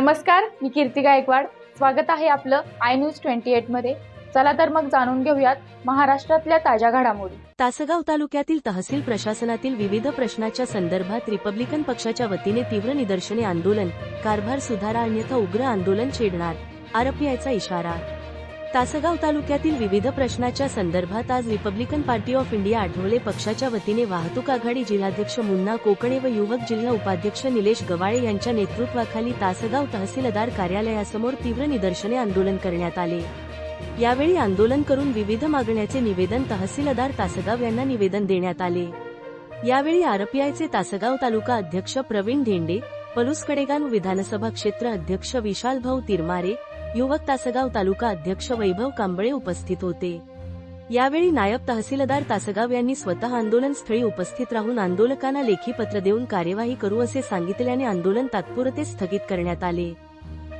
नमस्कार मी कीर्ती गायकवाड. स्वागत आहे आपलं आय न्यूज ट्वेंटी मध्ये. चला तर मग जाणून घेऊयात महाराष्ट्रातल्या ताज्या घडामोडी. तासगाव तालुक्यातील तहसील प्रशासनातील विविध प्रश्नाच्या संदर्भात रिपब्लिकन पक्षाच्या वतीने तीव्र निदर्शने आंदोलन कारभार सुधारा अन्यथा उग्र आंदोलन छेडणार आरपीआयचा इशारा. तासगाव तालुक्यातील विविध प्रश्नाच्या संदर्भात आज Republican party of India Athawale पक्षाच्या वतीने वाहतूक आघाडी जिल्हाध्यक्ष मुन्ना कोकणे व युवक जिल्हा उपाध्यक्ष निलेश गवाळे यांच्या नेतृत्वाखाली तासगाव तहसीलदार कार्यालयासमोर तीव्र निदर्शने आंदोलन करण्यात आले. यावेळी आंदोलन करून विविध मागण्याचे निवेदन तहसीलदार तासगाव यांना निवेदन देण्यात आले. यावेळी आरपीआयचे तासगाव तालुका अध्यक्ष प्रवीण धेंडे पलूस कडेगाव विधानसभा क्षेत्र अध्यक्ष विशाल भाऊ तिरमारे युवक तासगाव तालुका अध्यक्ष वैभव कांबळे उपस्थित होते. यावेळी नायब तहसीलदार तासगाव यांनी स्वतः आंदोलन स्थळी उपस्थित राहून आंदोलकांना लेखी पत्र देऊन कार्यवाही करू असे सांगितल्याने आंदोलन तात्पुरते स्थगित करण्यात आले.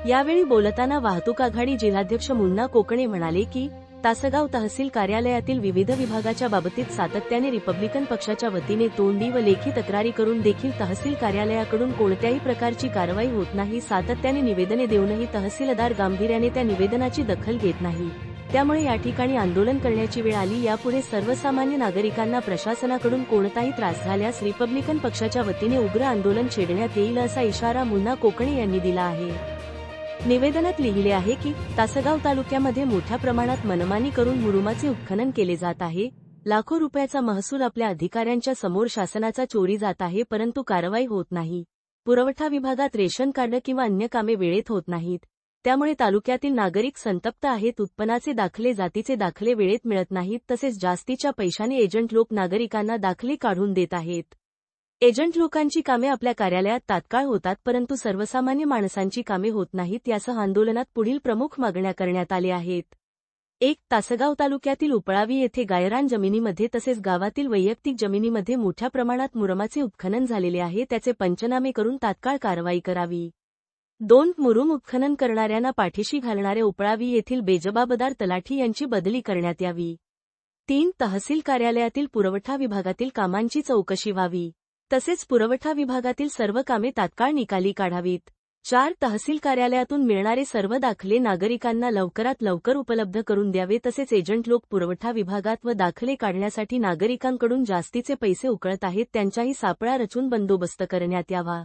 यावेळी बोलताना वाहतूक आघाडी जिल्हाध्यक्ष मुन्ना कोकणे म्हणाले की तासगाव तहसील कार्यालयातील विविध विभागाच्या बाबतीत सातत्याने रिपब्लिकन पक्षाच्या वतीने तोंडी व लेखी तक्रारी करून देखील तहसील कार्यालयाकडून कोणत्याही प्रकारची कारवाई होत नाही सातत्याने निवेदने देऊनही तहसीलदार गांभीर्याने त्या निवेदनाची दखल घेत नाही. त्यामुळे या ठिकाणी आंदोलन करण्याची वेळ आली. यापुढे सर्वसामान्य नागरिकांना प्रशासनाकडून कोणताही त्रास झाल्यास रिपब्लिकन पक्षाच्या वतीने उग्र आंदोलन छेडण्यात येईल असा इशारा मुन्ना कोकणे यांनी दिला आहे. निवेदनात लिहिले आहे की तासगाव तालुक्यामध्ये मोठ्या प्रमाणात मनमानी करून मुरुमाचे उत्खनन केले जात आहे. लाखो रुपयाचा महसूल आपल्या अधिकाऱ्यांच्या समोर शासनाचा चोरी जात आहे परंतु कारवाई होत नाही. पुरवठा विभागात रेशन कार्ड किंवा अन्य कामे वेळेत होत नाहीत. त्यामुळे तालुक्यातील नागरिक संतप्त आहेत उत्पन्नाचे दाखले जातीचे दाखले वेळेत मिळत नाहीत तसेच जास्तीच्या पैशाने एजंट लोक नागरिकांना दाखले काढून देत आहेत. एजंट लोकांची कामे आपल्या कार्यालयात तात्काळ होतात परंतु सर्वसामान्य माणसांची कामे होत नाहीत यासह आंदोलनात पुढील प्रमुख मागण्या करण्यात आल्या आहेत. एक तासगाव तालुक्यातील उपळावी येथे गायरान जमिनीमध्ये तसेच गावातील वैयक्तिक जमिनीमध्ये मोठ्या प्रमाणात मुरमाचे उत्खनन झालेले आहे त्याचे पंचनामे करून तात्काळ कारवाई करावी. दोन मुरुम उत्खनन करणाऱ्यांना पाठीशी घालणाऱ्या उपळावी येथील बेजबाबदार तलाठी यांची बदली करण्यात यावी. तीन तहसील कार्यालयातील पुरवठा विभागातील कामांची चौकशी व्हावी. तसेच पुरवठा विभागातील सर्व कामे तात्काळ निकाली काढावीत. चार तहसील कार्यालयातून मिळणारे सर्व दाखले नागरिकांना लवकरात लवकर उपलब्ध करून द्यावे तसेच एजंट लोक पुरवठा विभागात व दाखले काढण्यासाठी नागरिकांकडून जास्तीचे पैसे उकळत आहेत त्यांच्याही सापळा रचून बंदोबस्त करण्यात यावा.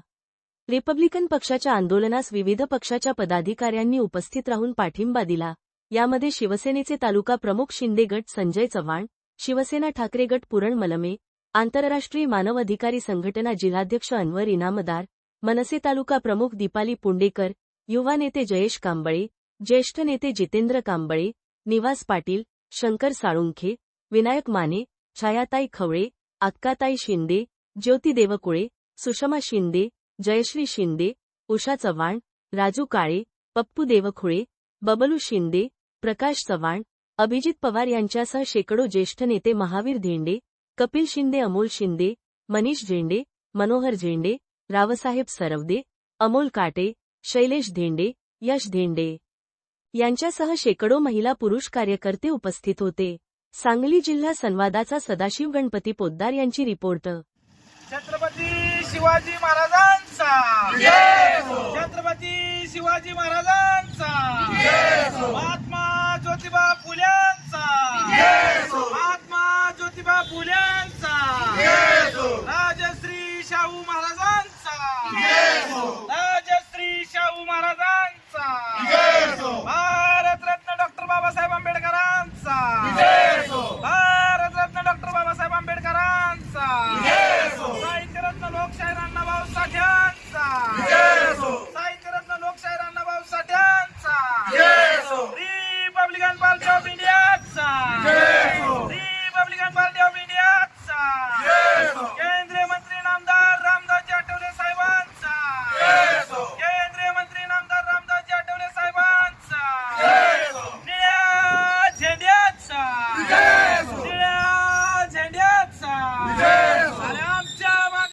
रिपब्लिकन पक्षाच्या आंदोलनास विविध पक्षाच्या पदाधिकाऱ्यांनी उपस्थित राहून पाठिंबा दिला. यामध्ये शिवसेनेचे तालुका प्रमुख शिंदे गट संजय चव्हाण शिवसेना ठाकरे गट पुरण मलमे आंतरराष्ट्रीय मानव अधिकारी संघटना जिल्हाध्यक्ष अनवर इनामदार मनसे तालुका प्रमुख दीपाली पुंडेकर युवा नेते जयेश कांबळे ज्येष्ठ नेते जितेंद्र कांबळे निवास पाटील शंकर साळुंखे विनायक माने छायाताई खवळे अक्काताई शिंदे ज्योती देवकुळे सुषमा शिंदे जयश्री शिंदे उषा चव्हाण राजू काळे पप्पू देवखुळे बबलू शिंदे प्रकाश चव्हाण अभिजित पवार यांच्यासह शेकडो ज्येष्ठ नेते महावीर धेंडे कपिल शिंदे अमोल शिंदे मनीष झेंडे मनोहर झेंडे रावसाहेब सरवदे अमोल काटे शैलेश धेंडे यश धेंडे यांच्यासह शेकडो महिला पुरुष कार्यकर्ते उपस्थित होते. सांगली जिल्हा संवादाचा सदाशिव गणपती पोद्दार यांची रिपोर्ट. छत्रपती शिवाजी महाराजांचा. छत्रपती शिवाजी महाराजांचा. महाराजांचा. राजश्री शाहू महाराजांचा. भारतरत्न डॉक्टर बाबासाहेब आंबेडकरांचा.